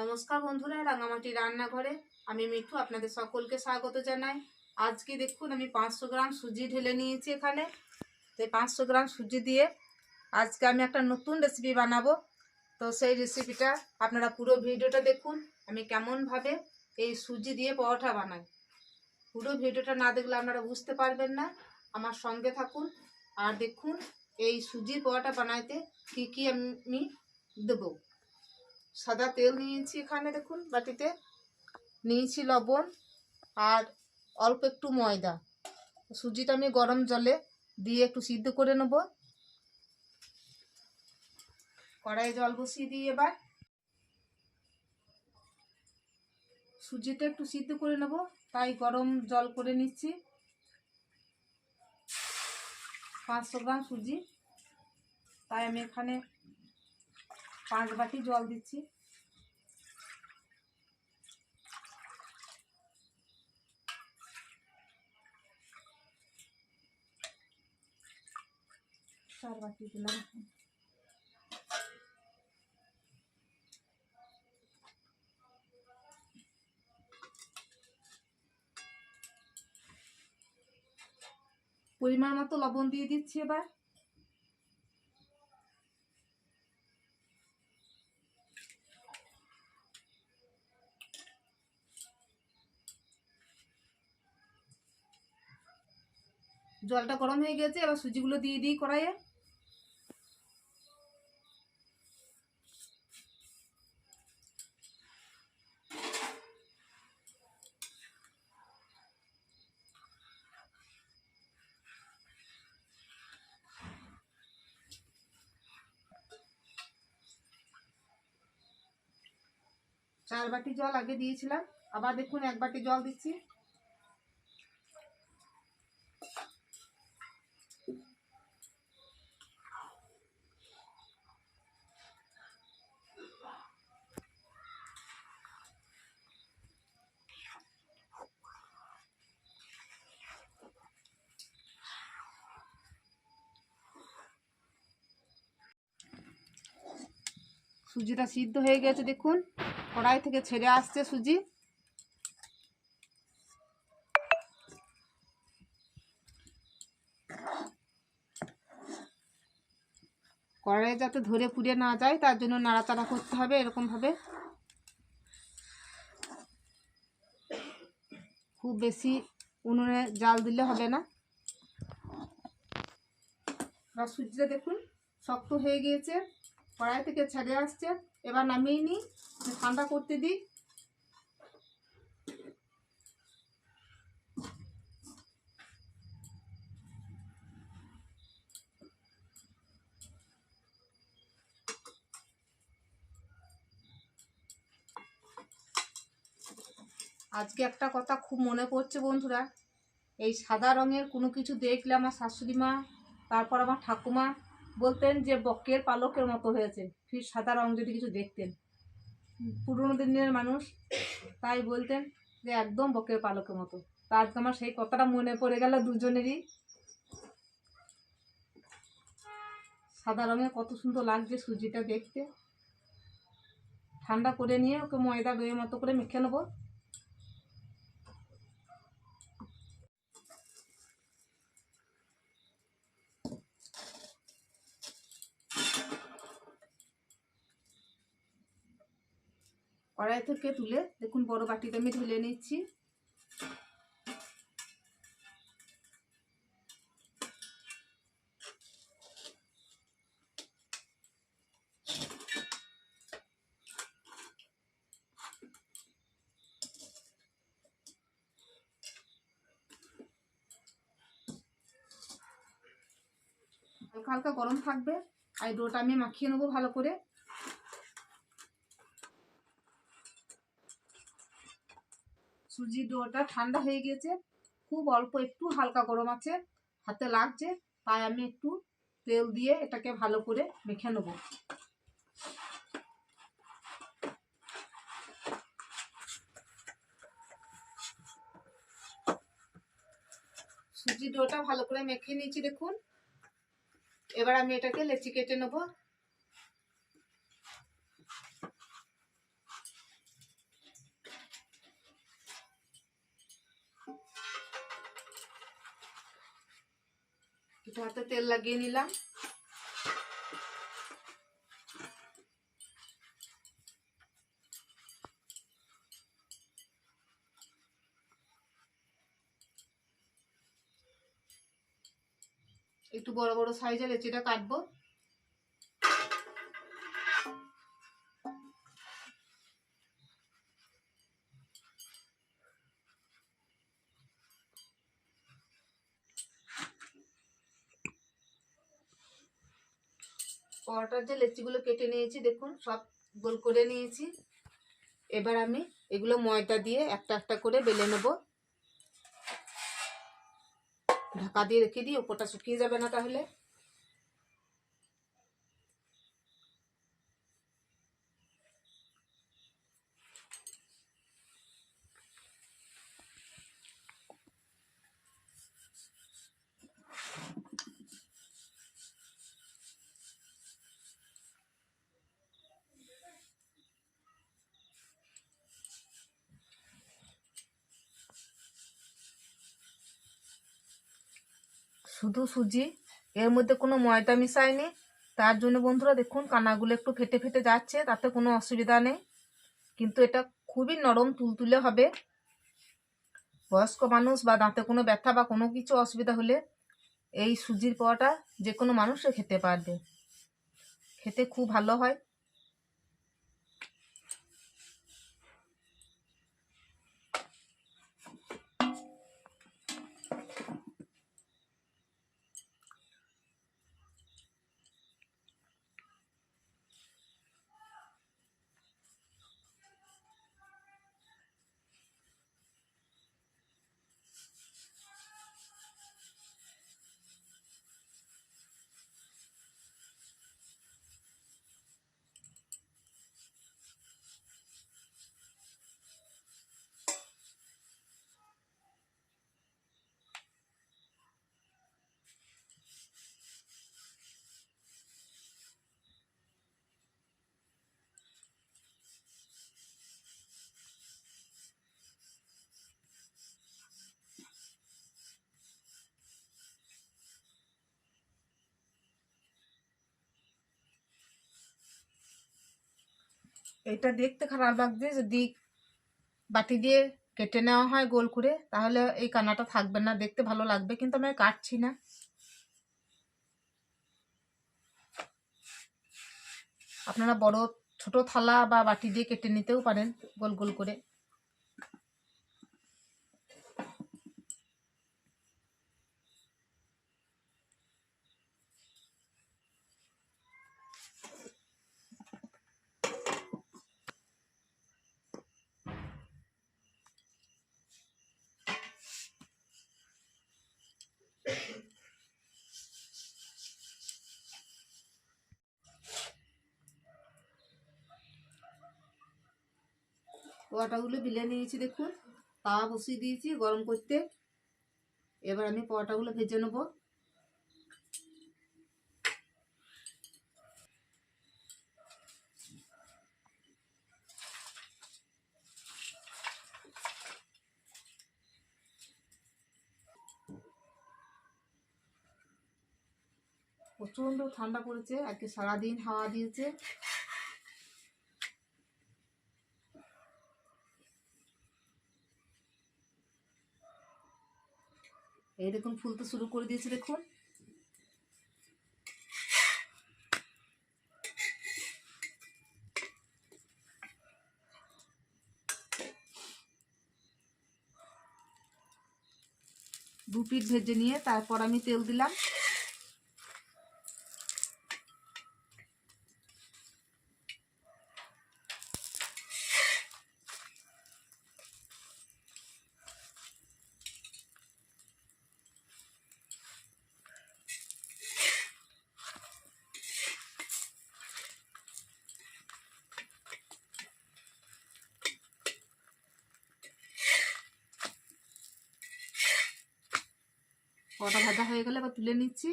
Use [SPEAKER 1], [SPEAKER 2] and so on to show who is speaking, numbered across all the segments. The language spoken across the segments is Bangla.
[SPEAKER 1] নমস্কার বন্ধুরা, রাঙামাটি রান্নাঘরে আমি মিঠু আপনাদের সকলকে স্বাগত জানাই। আজকে দেখুন আমি পাঁচশো গ্রাম সুজি ঢেলে নিয়েছি এখানে। তো পাঁচশো গ্রাম সুজি দিয়ে আজকে আমি একটা নতুন রেসিপি বানাবো। তো সেই রেসিপিটা আপনারা পুরো ভিডিওটা দেখুন, আমি কেমনভাবে এই সুজি দিয়ে পরোটা বানাই। পুরো ভিডিওটা না দেখলে আপনারা বুঝতে পারবেন না, আমার সঙ্গে থাকুন। আর দেখুন এই সুজির পরোটা বানাইতে কী কী আমি দেবো। সাদা তেল নিয়েছি এখানে, দেখুন, বাটিতে। নিয়েছি লবণ আর অল্প একটু ময়দা। সুজিটা আমি গরম জলে দিয়ে একটু সিদ্ধ করে নেব। কড়াইয়ে জল বসিয়ে দিই এবার। সুজিটা একটু সিদ্ধ করে নেব, তাই গরম জল করে নিচ্ছি। পাঁচশো গ্রাম সুজি। তাই আমি এখানে পাঁচ বাটি জল দিচ্ছি। চার বাটি দিলাম। পরিমাণ মতো লবণ দিয়ে দিচ্ছি এবার। জলটা গরম হয়ে গেছে, এবার সুজিগুলো দিয়ে দিই কড়াইয়ে। চার বাটি জল আগে দিয়েছিলাম, আবার দেখুন এক বাটি জল দিচ্ছি। সুজিটা সিদ্ধ হয়ে গেছে, দেখুন। কড়াই থেকে ছেড়ে আসছে সুজি। কড়াইয়ে যাতে ধরে পুড়ে না যায়, তার জন্য নাড়াচাড়া করতে হবে এরকমভাবে। খুব বেশি উনুনে জাল দিলে হবে না। সুজিটা দেখুন, শক্ত হয়ে গিয়েছে। কড়াই থেকে ছেড়ে আসছে। এবার নামিয়ে নিই ঠান্ডা করতে দিই। আজকে একটা কথা খুব মনে পড়ছে বন্ধুরা। এই সাদা রঙের কোনো কিছু দেখলে আমার শাশুড়ি মা, তারপর আমার ঠাকুমা বলতেন যে বকের পালকের মতো হয়েছে। ফির সাদা রং যদি কিছু দেখতেন। পুরোনো দিনের মানুষ তাই বলতেন যে একদম বকের পালকের মতো। তা আজকে আমার সেই কথাটা মনে পড়ে গেল দুজনেরই। সাদা রঙের কত সুন্দর লাগছে সুজিটা দেখতে। ঠান্ডা করে নিয়ে ওকে ময়দা দইয়ের মতো করে মেখে নেব। কড়াই থেকে তুলে দেখুন বড় বাটিতে আমি ঢেলে নিচ্ছি। হালকা হালকা গরম থাকবে। আর ডোটা আমি মাখিয়ে নেব ভালো করে। সুজি ডোটা ঠান্ডা হয়ে গেছে খুব অল্প একটু হালকা গরম আছে, হাতে লাগছে, তাই আমি একটু তেল দিয়ে এটাকে ভালো করে মেখে নেব। সুজি ডোটা ভালো করে মেখে নিয়েছি, দেখুন। এবার আমি এটাকে লেচি কেটে নেব। হাতে তেল লাগিয়ে নিলাম। একটু বড় বড় সাইজের লেচিটা কাটবো। পরোটার যে লেচিগুলো কেটে নিয়েছি, দেখুন, সব গোল করে নিয়েছি। এবার আমি এগুলো ময়দা দিয়ে একটা একটা করে বেলে নেব। ঢাকা দিয়ে রেখে দিই, ওপরটা শুকিয়ে যাবে না তাহলে। শুধু সুজি, এর মধ্যে কোনো ময়দা মিশায়নি। তার জন্য বন্ধুরা দেখুন, কানাগুলো একটু ফেটে ফেটে যাচ্ছে, তাতে কোনো অসুবিধা নেই। কিন্তু এটা খুবই নরম তুলতুলে হবে। বয়স্ক মানুষ বা দাঁতে কোনো ব্যথা বা কোনো কিছু অসুবিধা হলে এই সুজির পোয়াটা যে কোনো মানুষে খেতে পারবে। খেতে খুব ভালো হয়। এটা দেখতে খারাপ লাগছে যদি বাটি দিয়ে কেটে নেওয়া হয় গোল করে, তাহলে এই কানাটা থাকবে না, দেখতে ভালো লাগবে, কিন্তু আমি কাটছি না। আপনারা বড়, ছোট থালা বা বাটি দিয়ে কেটে নিতেও পারেন গোল গোল করে। পরোটাগুলো বিলে নিয়েছি দেখুন। তাওয়া বসিয়ে দিয়েছি গরম করতে। এবার আমি পরোটাগুলো ভেজে নেব। প্রচণ্ড ঠান্ডা পড়েছে, আজকে সারাদিন হাওয়া দিয়েছে। এই দেখুন ফুলতে শুরু করে দিয়েছে, দেখুন। দু পিঠ ভেজে নিয়ে তারপর আমি তেল দিলাম। কটা ভাজা হয়ে গেলে এবার তুলে নিচ্ছি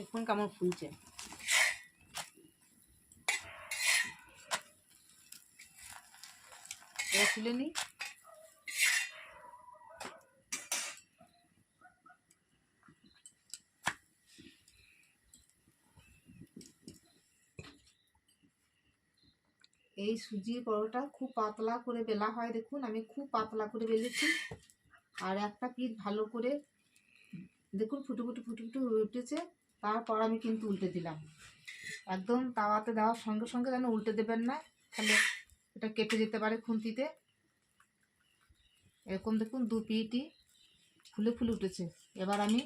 [SPEAKER 1] দেখুন কেমন ফুলছে। এবার তুলে নিই। এই সুজির পরোটা খুব পাতলা করে বেলা হয়, দেখুন। আমি খুব পাতলা করে বেলেছি। আর একটা পিঠ ভালো করে, দেখুন, ফুটু ফুটু ফুটু ফুটু উঠেছে। তারপর আমি কিন্তু উল্টে দিলাম। একদম তাওয়াতে দেওয়ার সঙ্গে সঙ্গে যেন উল্টে দেবেন না, তাহলে এটা কেটে যেতে পারে খুন্তিতে। এরকম দেখুন দু পিঠই ফুলে ফুলে উঠেছে। এবার আমি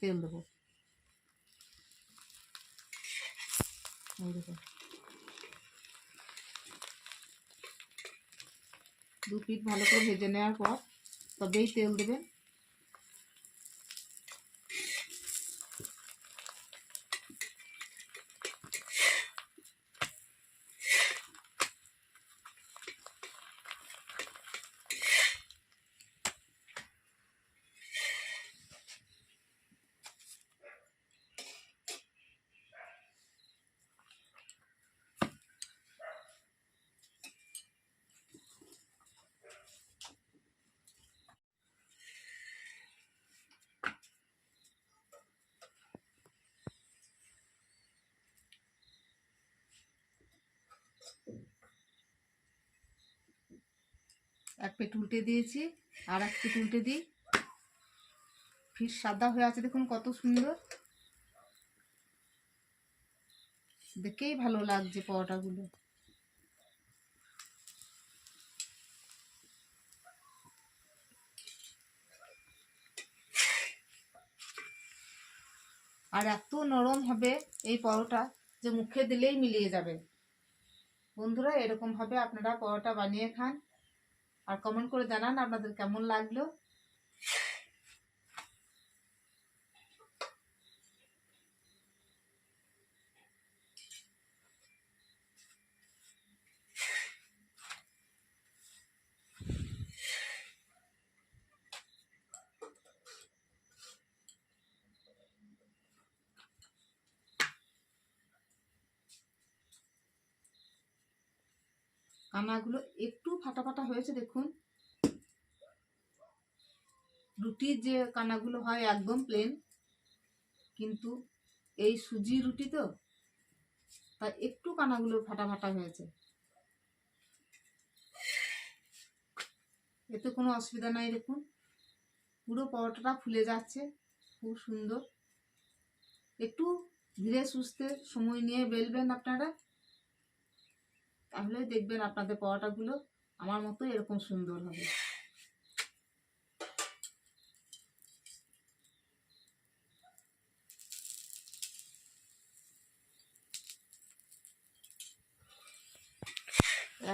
[SPEAKER 1] তেল দেবো। দু পিট ভালো করে ভেজে নেওয়ার পর তবেই তেল দেবেন। এক পেট উল্টে দিয়েছি, আর এক পেট উল্টে দিই। ফিস সাদা হয়ে আছে, দেখুন কত সুন্দর। দেখেই ভালো লাগছে পরোটাগুলো। আর এত নরম হবে এই পরোটা যে মুখে দিলেই মিলিয়ে যাবে। বন্ধুরা এরকমভাবে আপনারা পরোটা বানিয়ে খান। আর কমেন্ট করে জানান আপনাদের কেমন লাগল। কানাগুলো একটু ফাটা ফাটা হয়েছে, দেখুন। রুটির যে কানাগুলো হয় একদম প্লেন কিন্তু এই সুজি রুটি তো, তাই একটু কানাগুলো ফাটা ফাটা হয়েছে। এতে কোনো অসুবিধা নাই, দেখুন। পুরো পরোটাটা ফুলে যাচ্ছে, খুব সুন্দর। একটু ধীরে সুস্থে সময় নিয়ে বেলবেন আপনারা। তাহলে দেখবেন আপনাদের পরোটাগুলো আমার মতো এরকম সুন্দর হবে।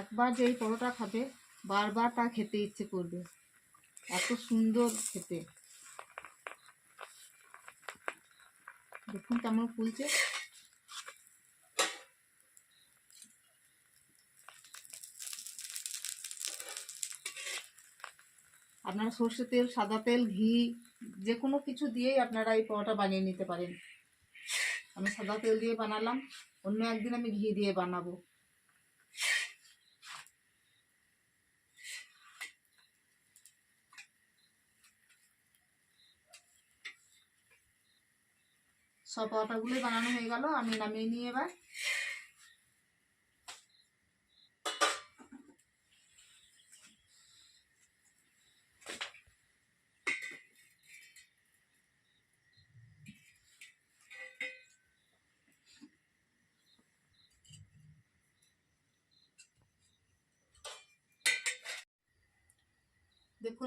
[SPEAKER 1] একবার যে পরোটা খাবে, বারবার তা খেতে ইচ্ছে করবে। এত সুন্দর খেতে। দেখুন কেমন ফুলছে। আপনারা সর্ষে তেল, সাদা তেল, ঘি যে কোনো কিছু দিয়েই আপনারা এই পরোটা বানিয়ে নিতে পারেন। আমি সাদা তেল দিয়ে বানালাম, অন্য একদিন আমি ঘি দিয়ে বানাবো। সব পরোটাগুলোই বানানো হয়ে গেল, আমি নামিয়ে নিয়ে এবার।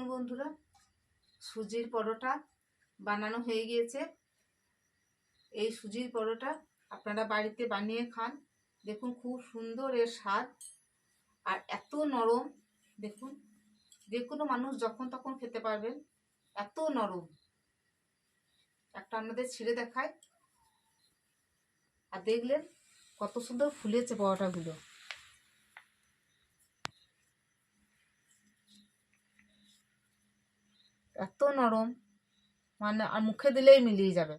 [SPEAKER 1] দেখুন বন্ধুরা, সুজির পরোটা বানানো হয়ে গিয়েছে। এই সুজির পরোটা আপনারা বাড়িতে বানিয়ে খান। দেখুন খুব সুন্দর এর স্বাদ আর এত নরম। দেখুন, যে কোনো মানুষ যখন তখন খেতে পারবেন। এত নরম। একটা আপনাদের ছিঁড়ে দেখায় আর দেখলেন কত সুন্দর ফুলেছে পরোটাগুলো। এত নরম মানে আর মুখে দিলেই মিলিয়ে যাবে।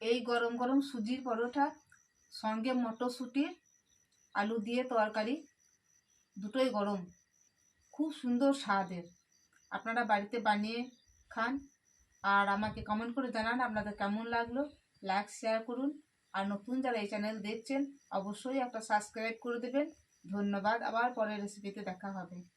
[SPEAKER 1] এই গরম গরম সুজির পরোটা, সঙ্গে মটরশুঁটির আলু দিয়ে তরকারি, দুটোই গরম। খুব সুন্দর স্বাদের। আপনারা বাড়িতে বানিয়ে খান আর আমাকে কমেন্ট করে জানান আপনাদের কেমন লাগল। লাইক শেয়ার করুন। আর নতুন যারা এই চ্যানেল দেখছেন, অবশ্যই একটা সাবস্ক্রাইব করে দেবেন। ধন্যবাদ। আবার পরের রেসিপিতে দেখা হবে।